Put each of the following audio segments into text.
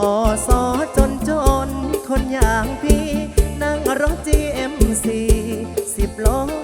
อสอจนจน คนอย่างพี่ นั่งรถ GMC สิบล้อ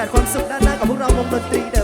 าศความสุขด้านหน้ากับพวกเราวงดนตรี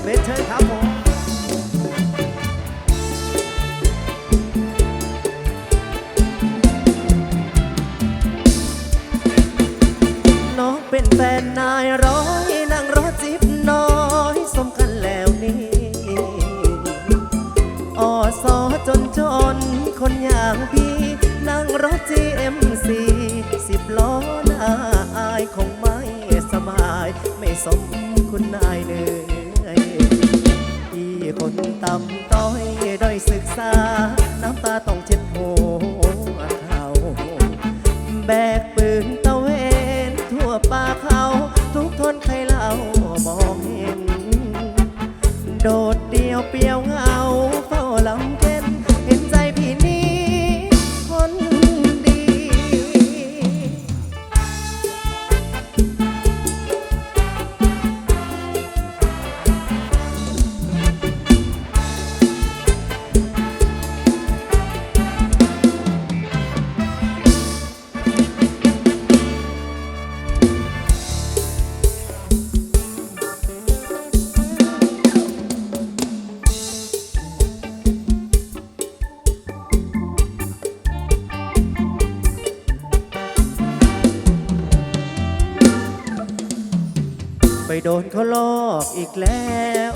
ยโดนเขาลอกอีกแล้ว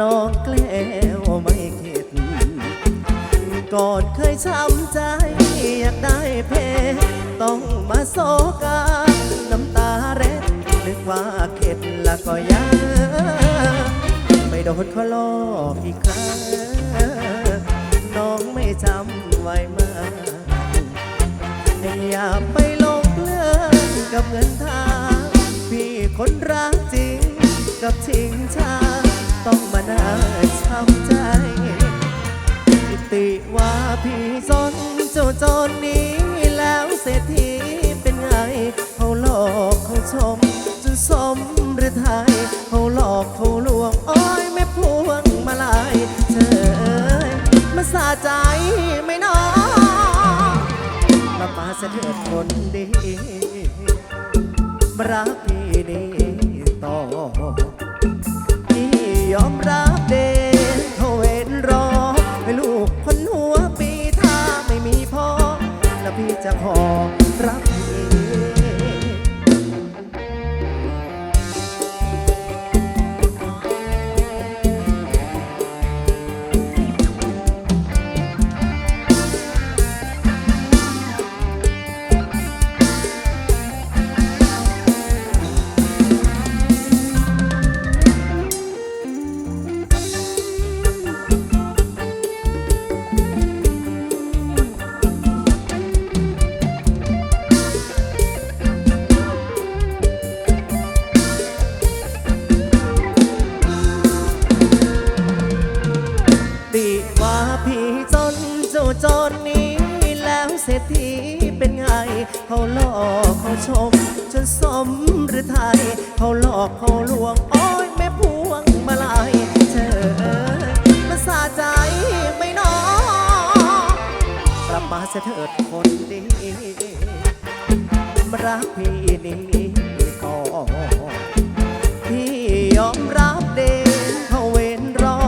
น้องแกล้วไม่เข็ดก่อนเคยช้ำใจ อยากได้เพต้องมาโซกันน้ำตาเร็ดนึกว่าเข็ดละก็ยังไม่โดนเขาลอกอีกครั้งน้องไม่จำไว้มาอย่าไปลงเลือกกับเงินทา พี่คนรักจริงกับทิงชา ต้องมาน่าช้ำใจติว่าพี่จนเจ้าจนนี้แล้วเศรษฐีเป็นไงเขาหลอกเขาชมจนสมหรือไทยเขาหลอกเขาลวงอ้อยไม่พวงมาลายเธอเอ้ยมาสาใจไม่นองมาปาเสด็จคนดี รักพี่นี้ต่อพี่ยอมรับ เสเถิดคนดีรักพี่นี้ก่อนพี่ยอมรับเดงเขาเว้นรอ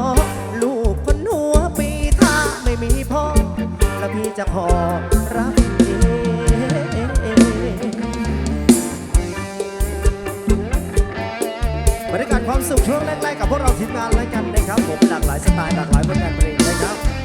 ลูกคนหัวปีถ้าไม่มีพ่อ แล้วพี่จะขอรับเองบรรยากาศความสุขช่วงแรกๆกับพวกเราทีมงานแล้วกันนะครับ ผมหลากหลายสไตล์หลากหลายผลงานเพลงนะครับ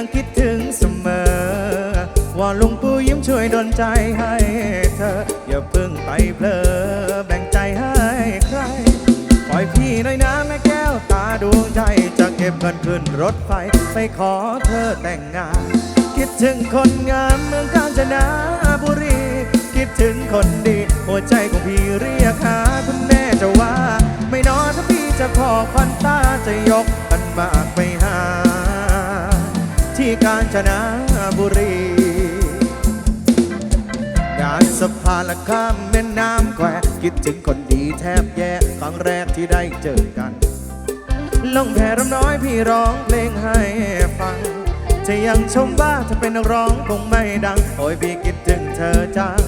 ยังคิดถึงเสมอ ว่าลุงปู่ยิ้มช่วยดลใจให้เธอ อย่าเพิ่งไปเพลอแบ่งใจให้ใคร ปล่อยพี่หน่อยนะแม่แก้วตาดวงใจ จะเก็บเงินขึ้นรถไฟไปขอเธอแต่งงาน คิดถึงคนงามเมืองกาญจนบุรี คิดถึงคนดี หัวใจของพี่เรียกหาคุณแม่จะว่า ไม่นอนถ้าพี่จะขอควันตาจะยกอันมากไปหา กาญจนบุรีงานสะพานละข้ามแม่น้ำแควคิดถึงคนดีแทบแย่ครั้งแรกที่ได้เจอกันลงแพรำน้อยพี่ร้องเพลงให้ฟัง จะยังชมว่าถ้าเป็นนักร้องคงไม่ดัง โอ้ยพี่คิดถึงเธอจัง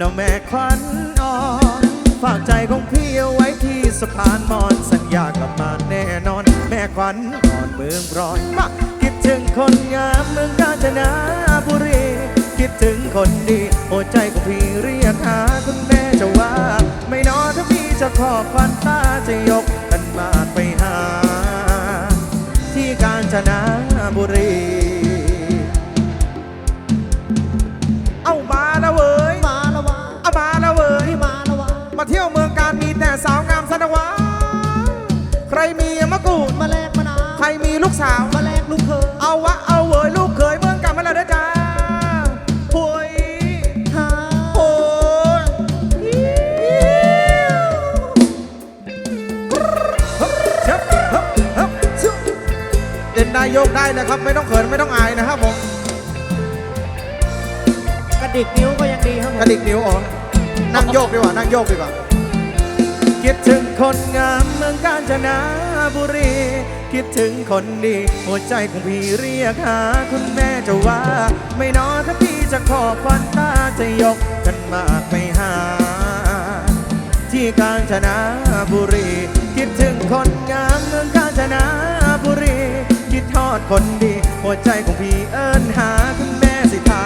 น้องแม่ควันอ่อนฝากใจของพี่เอาไว้ที่สะพานมอนสัญญากลับมาแน่นอน แม่ควันอ่อนเมืองร้อนมา ถึงคนงามเมืองกาญจนบุรี คิดถึงคนดี หัวใจของพี่เรียกหาคุณแม่จะว่า ไม่นอนถ้าพี่จะขอควันตาจะยกกันมาไปหา ที่กาญจนบุรี เอามาแล้วเว้ย มาละวะเอามาแล้วเว้ย มาละวะมาเที่ยวเมืองการมีแต่สาวงามสนวะใครมีมะกรูดมาแลกมะนาวใครมีลูกสาว มาแลกลูกเคย ได้โยกได้นะครับ ไม่ต้องเขินไม่ต้องอายนะครับผมกระดิกนิ้วก็ยังดีครับผกมระดิกนิ้วอ๋อนั่งโยกดีกว่านั่งโยกดีกว่าคิดถึงคนงามเมืองกาญจนบุรี คิดถึงคนดีหัวใจของพี่เรียกหาคุณแม่จะว่า ไม่นอนถ้าพี่จะขอควันตาจะยกกันมากไปหา ที่กาญจนบุรี คิดถึงคนงามเมืองกาญจนบุรี คิดทอดคนดี หัวใจของพี่เอิญหาคุณแม่สิทา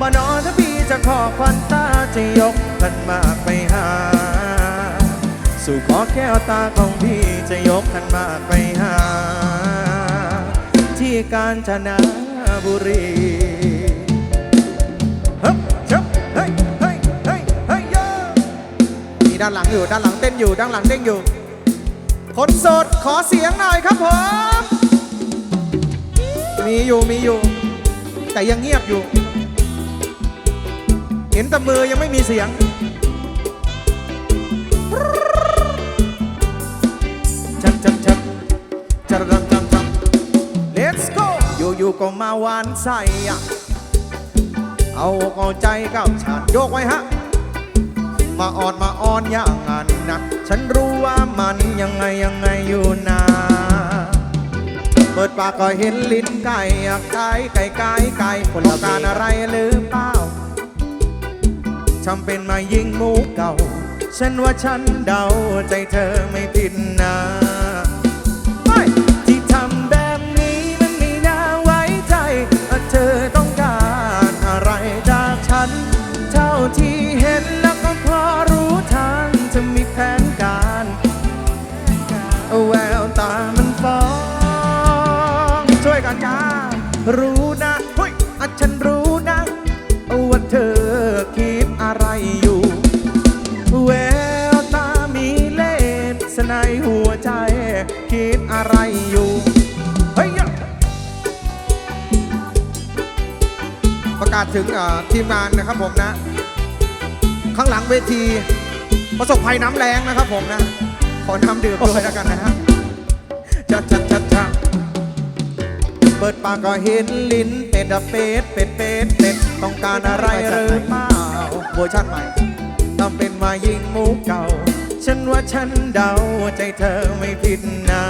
บานอนถ้าพี่จะขอควันตาจะยกกันมากไปหา สู่ขอแก้วตาของพี่จะยกขันมากไปหา ที่กาญจนบุรีเฮ้ยเฮ้ยเฮ้ยเฮ้ยเฮ้ยเฮ้ยยมีด้านหลังอยู่ด้านหลังเต้นอยู่ด้านหลังเต้นอยู่คนโสดขอเสียงหน่อยครับผม มีอยู่มีอยู่ แต่ยังเงียบอยู่ เห็นแต่มือยังไม่มีเสียง ชับชับชับจับจับจับจับ let's go อยู่อยู่ก็มาหวานใส่เอาอกเอาใจกับฉันโยกไว้ฮะมาอ่อนมาอ่อนอย่างนั้นนะฉันรู้ว่ามันยังไงยังไงอยู่นะ เปิดปากก็เห็นลิ้นไก่อะไก่ไก่ไก่ไก่คนละการอะไรหรือเปล่าทำเป็นมายิงหมูเก่า ฉันว่าฉันเดาใจเธอไม่ผิดนะ รู้นะเฮ้ะฉันรู้นะว่าเธอคิดอะไรอยู่ แววตามีเล่ห์สนายหัวใจ คิดอะไรอยู่เฮ้ยประกาศถึงทีมงานนะครับผมนะ ข้างหลังเวที ประสบภัยน้ำแรงนะครับผมนะ ขอน้ำดื่มด้วยแล้วกันนะครับ เปิดปากก็เห็นลิ้นเป็ดอะเป็ดเป็ดเป็ดเป็ดต้องการอะไรหรือเปล่าเวอร์ชันใหม่ต้องเป็นมายิงมุกเก่า ฉันว่าฉันเดาใจเธอไม่ผิดนะ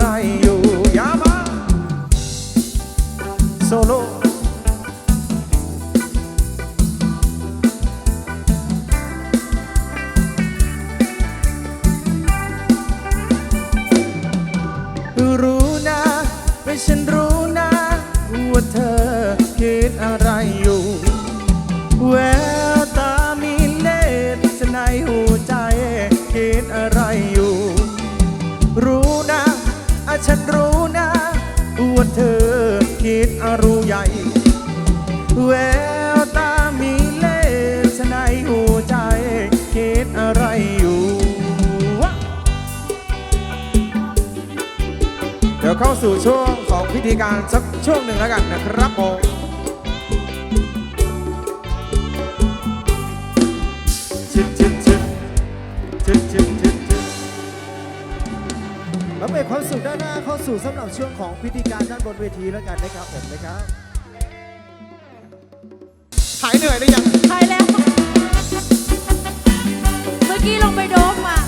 อะไรอยู่ยามาโซโล ใจคิดอะไรอยู่เดี๋ยวเข้าสู่ช่วงของพิธีการสักช่วงหนึ่งแล้วกันนะครับผมชิดชิดชิดชิดชิดชิดแล้วเป็ความสุขด้านหน้าเข้าสู่สำหรับช่วงของพิธีการด้านบนเวทีแล้วกันนะครับผมนะครับหายเหนื่อยหรือยังหายแล้ว กี้ลงไปโดบมา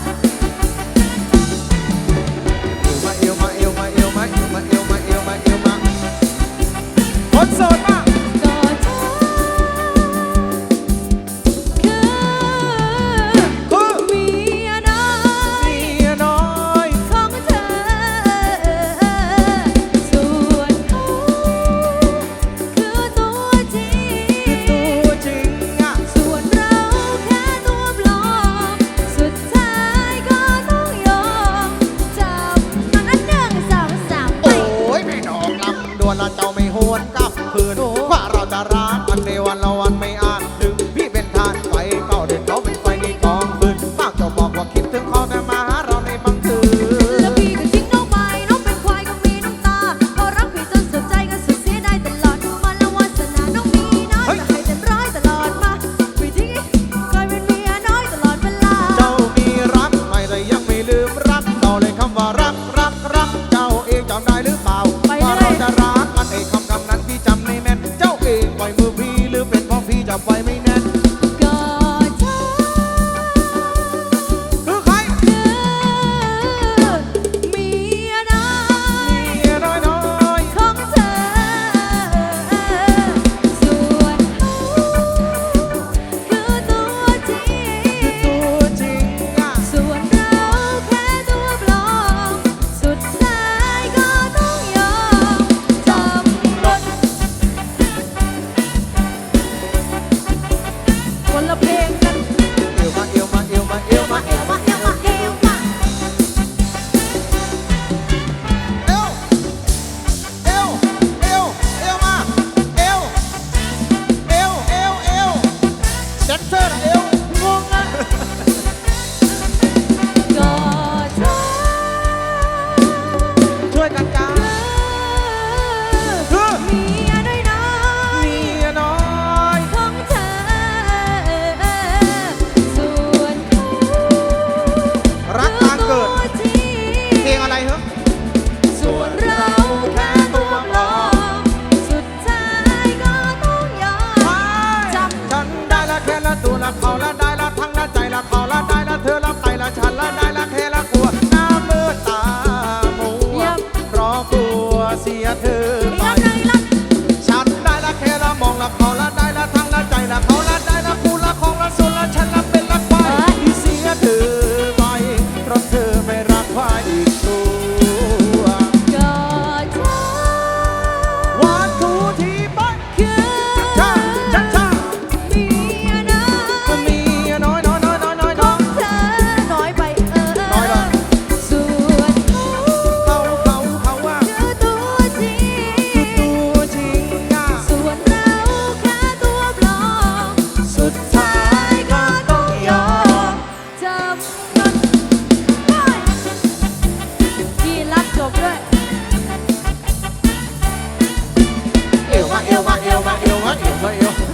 eu, eu, eu, eu.